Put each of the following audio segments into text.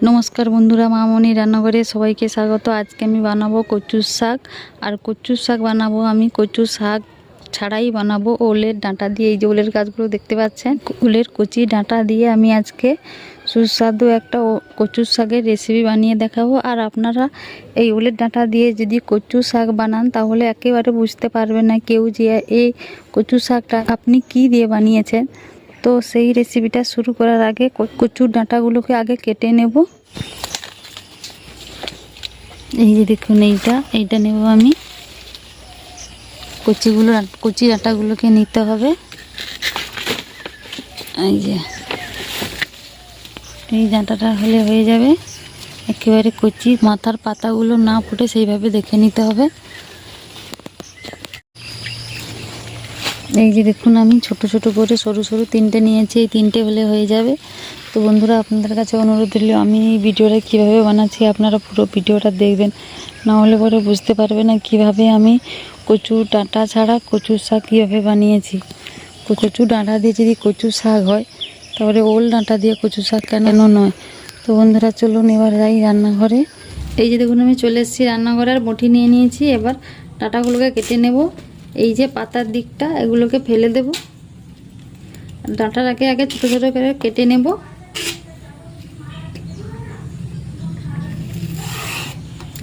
নমস্কার বন্ধুরা মামনি রান্নাঘরে সবাইকে স্বাগত। আজকে আমি বানাবো কচুর শাক। আর কচুর শাক বানাবো আমি। কচু শাক ছাড়াই বানাবো ওলের ডাঁটা দিয়ে। এই যে ওলের গাছগুলো দেখতে পাচ্ছেন, ওলের কচি ডাঁটা দিয়ে আমি আজকে সুস্বাদু একটা কচুর শাকের রেসিপি বানিয়ে দেখাবো। আর আপনারা এই ওলের ডাঁটা দিয়ে যদি কচু শাক বানান, তাহলে একেবারে বুঝতে পারবে না কেউ যে এই কচু শাকটা আপনি কি দিয়ে বানিয়েছেন। তো সেই রেসিপিটা শুরু করার আগে কচুর ডাঁটাগুলোকে আগে কেটে নেব। এই যে দেখুন এইটা এইটা নেব আমি। কচিগুলো কচি ডাঁটাগুলোকে নিতে হবে। এই যে। এই ডাঁটাটা হলে হয়ে যাবে। একেবারে কচি, মাথার পাতাগুলো না ফুটে সেইভাবে দেখে নিতে হবে। এই যে দেখুন আমি ছোট ছোট করে সরু সরু তিনটে নিয়েছি, এই তিনটে হলে হয়ে যাবে। তো বন্ধুরা, আপনাদের কাছে অনুরোধ রইল, আমি ভিডিওটা কীভাবে বানাচ্ছি আপনারা পুরো ভিডিওটা দেখবেন। না হলে পরে বুঝতে পারবে না কীভাবে আমি কচু ডাঁটা ছাড়া কচু শাক কীভাবে বানিয়েছি। কচু ডাঁটা দিয়ে যদি কচু শাক হয়, তাহলে ওল ডাঁটা দিয়ে কচু শাক কেন নয়? তো বন্ধুরা, চলুন এবার যাই রান্নাঘরে। এই যে দেখুন, আমি চলে এসেছি রান্নাঘরে, আর বটি নিয়ে নিয়েছি। এবার ডাঁটাগুলোকে কেটে নেব। এই যে পাতার দিকটা, এগুলোকে ফেলে দেব। ডাঁটাটাকে আগে ছোটো ছোটো করে কেটে নেব।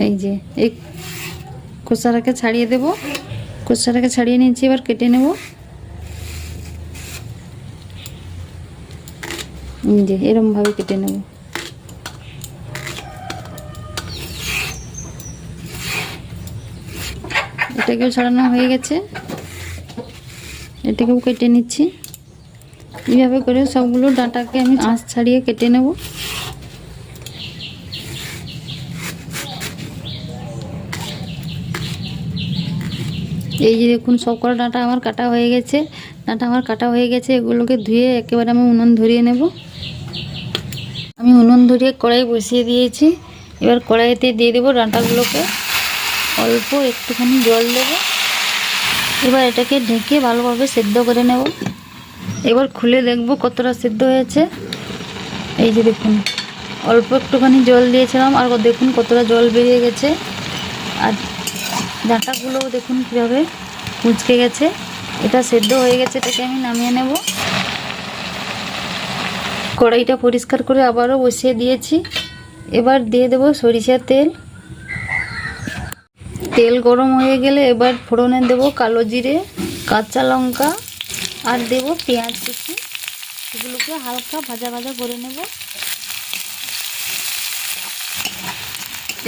এই যে, এই খোসাটাকে ছাড়িয়ে দেব। খোসাটাকে ছাড়িয়ে নিয়েছি, এবার কেটে নেব। এই যে, এরমভাবে কেটে নেব। এটাকেও ছাড়ানো হয়ে গেছে। এটাকেও কেটে নিচ্ছি। এইভাবে করে সবগুলো ডাঁটাকে আমি আঁশ ছাড়িয়ে কেটে নেব। এই যে দেখুন সব কটা ডাঁটা আমার কাটা হয়ে গেছে। ডাঁটা আমার কাটা হয়ে গেছে, এগুলোকে ধুয়ে একেবারে আমি উনুন ধরিয়ে নেব। আমি উনুন ধরিয়ে কড়াই বসিয়ে দিয়েছি। এবার কড়াইতে দিয়ে দেবো ডাঁটাগুলোকে। অল্প একটুখানি জল দেব। এবার এটাকে ঢেকে ভালোভাবে সেদ্ধ করে নেব। এবার খুলে দেখব কতটা সেদ্ধ হয়েছে। এই যে দেখুন, অল্প একটুখানি জল দিয়েছিলাম, আর দেখুন কতটা জল বেরিয়ে গেছে। আর ডাঁটাগুলোও দেখুন কীভাবে কুঁচকে গেছে। এটা সেদ্ধ হয়ে গেছে, এটাকে আমি নামিয়ে নেব। কড়াইটা পরিষ্কার করে আবারও বসিয়ে দিয়েছি। এবার দিয়ে দেব সরিষার তেল। তেল গরম হয়ে গেলে এবার ফোড়নে দেব কালো জিরে, কাঁচা লঙ্কা, আর দেব পেঁয়াজ কুচি। এগুলোকে হালকা ভাজা ভাজা করে নেব।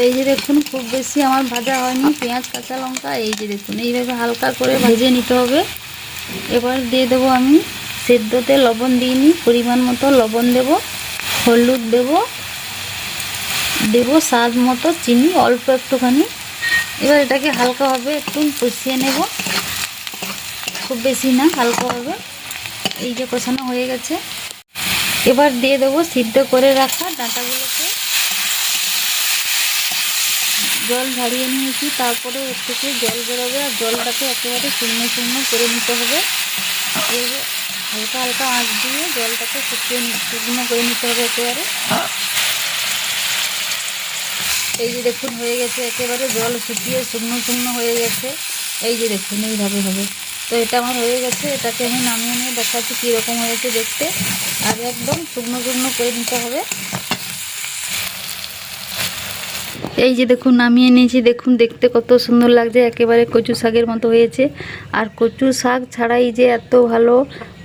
এই যে দেখুন, খুব বেশি আমার ভাজা হয়নি। পেঁয়াজ, কাঁচা লঙ্কা, এই যে দেখুন, এইভাবে হালকা করে ভেজে নিতে হবে। এবার দিয়ে দেবো আমি সেদ্ধতে লবণ দিইনি, পরিমাণ মতো লবণ দেব, হলুদ দেব দেব স্বাদ মতো চিনি, অল্প একটুখানি। এবার এটাকে হালকাভাবে একটু কষিয়ে নেব। খুব বেশি না হালকাভাবে এই যে কষানো হয়ে গেছে। এবার দিয়ে দেবো সিদ্ধ করে রাখা ডাঁটাগুলোকে। জল ঝাড়িয়ে নিয়েছি, তারপরে এর থেকে জল বেরোবে আর জলটাকে একেবারে শূন্য শূন্য করে নিতে হবে। হালকা হালকা আঁচ দিয়ে জলটাকে শুকিয়ে শুকনো করে নিতে হবে একেবারে। এই যে দেখুন, হয়ে গেছে একেবারে জল শুকিয়ে শুকনো শুকনো হয়ে গেছে। এই যে দেখুন, এইভাবে হবে। তো এটা আমার হয়ে গেছে, এটাকে আমি নামিয়ে নিয়ে দেখাচ্ছি কীরকম হয়েছে দেখতে। আর একদম শুকনো শুকনো করে নিতে হবে। এই যে দেখুন, নামিয়ে নিয়েছি। দেখুন, দেখতে কত সুন্দর লাগছে। একেবারে কচু শাকের মতো হয়েছে। আর কচু শাক ছাড়াই যে এত ভালো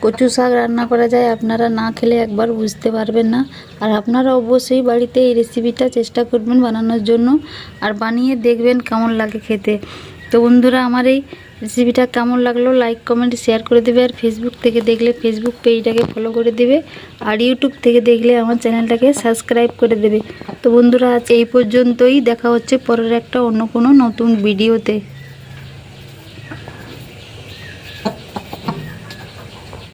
কচু শাক রান্না করা যায়, আপনারা না খেলে একবার বুঝতে পারবেন না। আর আপনারা অবশ্যই বাড়িতে এই রেসিপিটা চেষ্টা করবেন বানানোর জন্য। আর বানিয়ে দেখবেন কেমন লাগে খেতে। তো বন্ধুরা, আমার এই রেসিপিটা কেমন লাগল লাইক, কমেন্ট, শেয়ার করে দেবে। আর ফেসবুক থেকে দেখলে ফেসবুক পেজটাকে ফলো করে দেবে। আর ইউটিউব থেকে দেখলে আমার চ্যানেলটাকে সাবস্ক্রাইব করে দেবে। তো বন্ধুরা, আজ এই পর্যন্তই। দেখা হচ্ছে পরের একটা অন্য কোনো নতুন ভিডিওতে